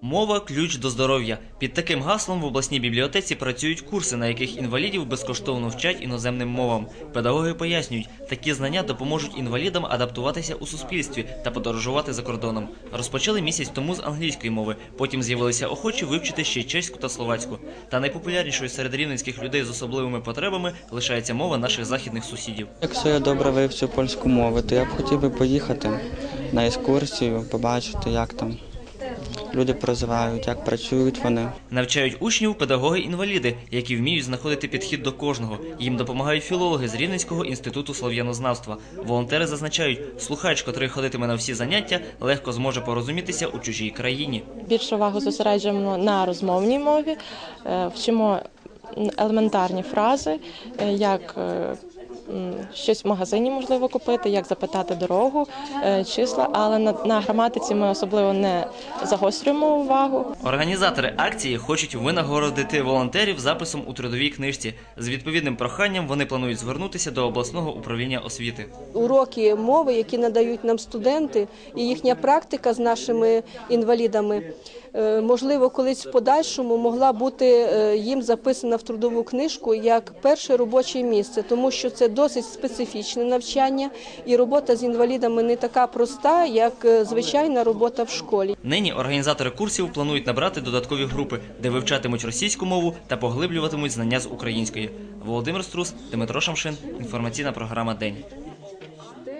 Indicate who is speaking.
Speaker 1: Мова ключ до здоров'я. Під таким гаслом в обласній бібліотеці працюють курси, на яких інвалідів безкоштовно вчать іноземним мовам. Педагоги пояснюють, такі знання допоможуть інвалідам адаптуватися у суспільстві та подорожувати за кордоном. Розпочали місяць тому з англійської мови, потім з'явилися охочі вивчити ще й чеську та словацьку. Та найпопулярнішою серед рівненських людей з особливими потребами лишається мова наших західних сусідів.
Speaker 2: Якщо я добре вивчу польську мову, то я б хотів би поїхати на екскурсію, побачити, як там люди проживають, як працюють вони.
Speaker 1: Навчають учнів педагоги-інваліди, які вміють знаходити підхід до кожного. Їм допомагають філологи з Рівненського інституту слов'янознавства. Волонтери зазначають, слухач, котрий ходитиме на всі заняття, легко зможе порозумітися у чужій країні.
Speaker 3: Більше увагу зосереджуємо на розмовній мові, е, вчимо елементарні фрази, е, як е, щось в магазині можливо купити, як запитати дорогу, е, числа, але на, на граматиці ми особливо не загострюємо увагу.
Speaker 1: Організатори акції хочуть винагородити волонтерів записом у трудовій книжці. З відповідним проханням вони планують звернутися до обласного управління освіти.
Speaker 4: уроки мови, які надають нам студенти, і їхня практика з нашими інвалідами, е, можливо, колись в подальшому могла бути е, їм записана в трудову книжку як перше робоче місце, тому що це досить специфічне навчання, і робота з інвалідами не така проста, як е, звичайна робота в школі.
Speaker 1: Нині організатори курсів планують набрати додаткові групи, де вивчатимуть російську мову та поглиблюватимуть знання з української. Володимир Струс, Дмитро Шамшин. Інформаційна програма День.